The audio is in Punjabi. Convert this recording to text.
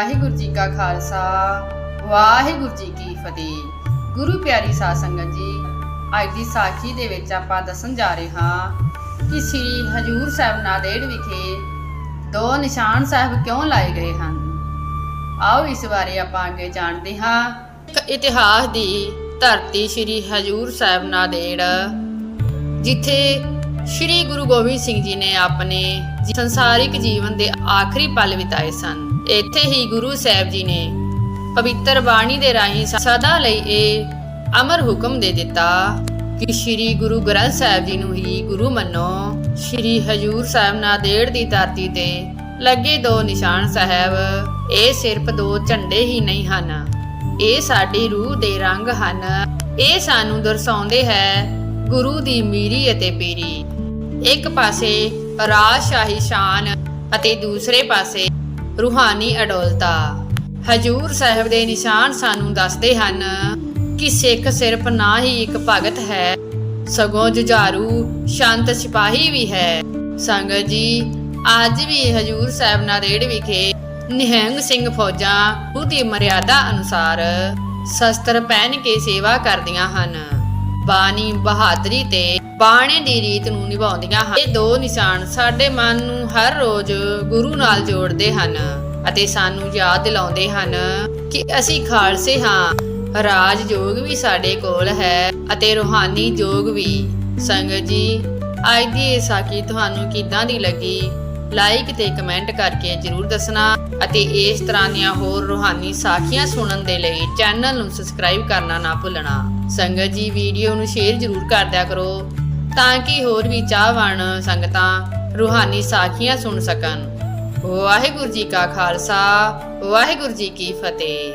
ਵਾਹਿਗੁਰੂ ਜੀ ਕਾ ਖਾਲਸਾ, ਵਾਹਿਗੁਰੂ ਜੀ ਕੀ ਫਤਿਹ। ਗੁਰੂ ਪਿਆਰੀ ਸਾਧ ਸੰਗਤ ਜੀ, ਅੱਜ ਦੀ ਸਾਖੀ ਦੇ ਵਿੱਚ ਆਪਾਂ ਦੱਸਣ ਜਾ ਰਹੇ ਹਾਂ ਕਿ ਸ੍ਰੀ ਹਜੂਰ ਸਾਹਿਬ ਨਾਂਦੇੜ ਵਿਖੇ ਦੋ ਨਿਸ਼ਾਨ ਸਾਹਿਬ ਕਿਉਂ ਲਾਏ ਗਏ ਹਨ? ਆਓ ਇਸ ਬਾਰੇ ਆਪਾਂ ਅੱਗੇ ਜਾਣਦੇ ਹਾਂ। ਇਤਿਹਾਸ ਦੀ ਧਰਤੀ ਸ੍ਰੀ ਹਜੂਰ ਸਾਹਿਬ ਨਾਂਦੇੜ, ਜਿੱਥੇ ਸ੍ਰੀ ਗੁਰੂ ਗੋਬਿੰਦ ਸਿੰਘ ਜੀ ਨੇ ਆਪਣੇ ਸੰਸਾਰਿਕ ਜੀਵਨ ਦੇ ਆਖਰੀ ਪਲ ਬਿਤਾਏ ਸਨ। ਇੱਥੇ ਹੀ ਗੁਰੂ ਸਾਹਿਬ ਜੀ ਨੇ ਪਵਿੱਤਰ ਬਾਣੀ ਦੇ ਰਾਹੀਂ ਸਦਾ ਲਈ ਇਹ ਅਮਰ ਹੁਕਮ ਦੇ ਦਿੱਤਾ ਕਿ ਸ੍ਰੀ ਗੁਰੂ ਗ੍ਰੰਥ ਸਾਹਿਬ ਜੀ ਨੂੰ ਹੀ ਗੁਰੂ ਮੰਨੋ। ਸ੍ਰੀ ਹਜੂਰ ਸਾਹਿਬ ਨਾਂਦੇੜ ਦੀ ਧਰਤੀ ਤੇ ਲੱਗੇ ਦੋ ਨਿਸ਼ਾਨ ਸਾਹਿਬ, ਇਹ ਸਿਰਫ ਦੋ ਝੰਡੇ ਹੀ ਨਹੀਂ ਹਨ। ਇਹ ਸਾਡੀ ਰੂਹ ਦੇ ਰੰਗ ਹਨ। ਇਹ ਸਾਨੂੰ ਦਰਸਾਉਂਦੇ ਹੈ ਗੁਰੂ ਦੀ ਮੀਰੀ ਅਤੇ ਪੀਰੀ। ਇੱਕ ਪਾਸੇ ਰਾਜਸ਼ਾਹੀ ਸ਼ਾਨ ਅਤੇ ਦੂਸਰੇ ਪਾਸੇ ਰੂਹਾਨੀ ਅਡੋਲਤਾ। ਹਜੂਰ ਸਾਹਿਬ ਦੇ ਨਿਸ਼ਾਨ ਸਾਨੂੰ ਦੱਸਦੇ ਹਨ ਕਿ ਸਿੱਖ ਸਿਰਫ ਨਾ ਹੀ ਇੱਕ ਭਗਤ ਹੈ, ਸਗੋਂ ਜੁਝਾਰੂ ਸ਼ਾਂਤ ਸਿਪਾਹੀ ਵੀ ਹੈ। ਸੰਗਤ ਜੀ, ਅੱਜ ਵੀ ਹਜੂਰ ਸਾਹਿਬ ਨਾਂਦੇੜ ਵਿਖੇ ਨਿਹੰਗ ਸਿੰਘ ਫੌਜਾਂ ਉਹਦੀ ਮਰਿਆਦਾ ਅਨੁਸਾਰ ਸ਼ਸਤਰ ਪਹਿਨ ਕੇ ਸੇਵਾ ਕਰਦੀਆਂ ਹਨ। ਬਾਣੀ ਬਹਾਦਰੀ ਤੇ ਬਾਣੇ ਦੀ ਰੀਤ ਨੂੰ ਨਿਭਾਉਂਦੀਆਂ ਹਨ। ਇਹ ਦੋ ਨਿਸ਼ਾਨ ਸਾਡੇ ਮਨ ਨੂੰ ਹਰ ਰੋਜ਼ ਗੁਰੂ ਨਾਲ ਜੋੜਦੇ ਹਨ ਅਤੇ ਸਾਨੂੰ ਯਾਦ ਦਿਲਾਉਂਦੇ ਹਨ ਕਿ ਅਸੀਂ ਖਾਲਸੇ ਹਾਂ। ਰਾਜ ਯੋਗ ਵੀ ਸਾਡੇ ਕੋਲ ਹੈ ਅਤੇ ਰੂਹਾਨੀ ਯੋਗ ਵੀ। ਸੰਗਤ ਜੀ, ਅੱਜ ਦੀ ਇਹ ਸਾਖੀ ਤੁਹਾਨੂੰ ਕਿੱਦਾਂ ਦੀ ਲੱਗੀ? ਲਾਈਕ ਤੇ ਕਮੈਂਟ ਕਰਕੇ ਜਰੂਰ ਦੱਸਣਾ ਅਤੇ ਇਸ ਤਰ੍ਹਾਂ ਦੀਆਂ ਹੋਰ ਰੂਹਾਨੀ ਸਾਖੀਆਂ ਸੁਣਨ ਦੇ ਲਈ ਚੈਨਲ ਨੂੰ ਸਬਸਕ੍ਰਾਈਬ ਕਰਨਾ ਨਾ ਭੁੱਲਣਾ। ਸੰਗਤ ਜੀ ਵੀਡੀਓ ਨੂੰ ਸ਼ੇਅਰ ਜਰੂਰ ਕਰ ਦਿਆ ਕਰੋ ਤਾਂ ਕਿ ਹੋਰ ਵੀ ਚਾਹਵਾਨ ਸੰਗਤਾਂ ਰੂਹਾਨੀ ਸਾਖੀਆਂ ਸੁਣ ਸਕਣ। ਵਾਹਿਗੁਰੂ ਜੀ ਕਾ ਖਾਲਸਾ, ਵਾਹਿਗੁਰੂ ਜੀ ਕੀ ਫਤਿਹ।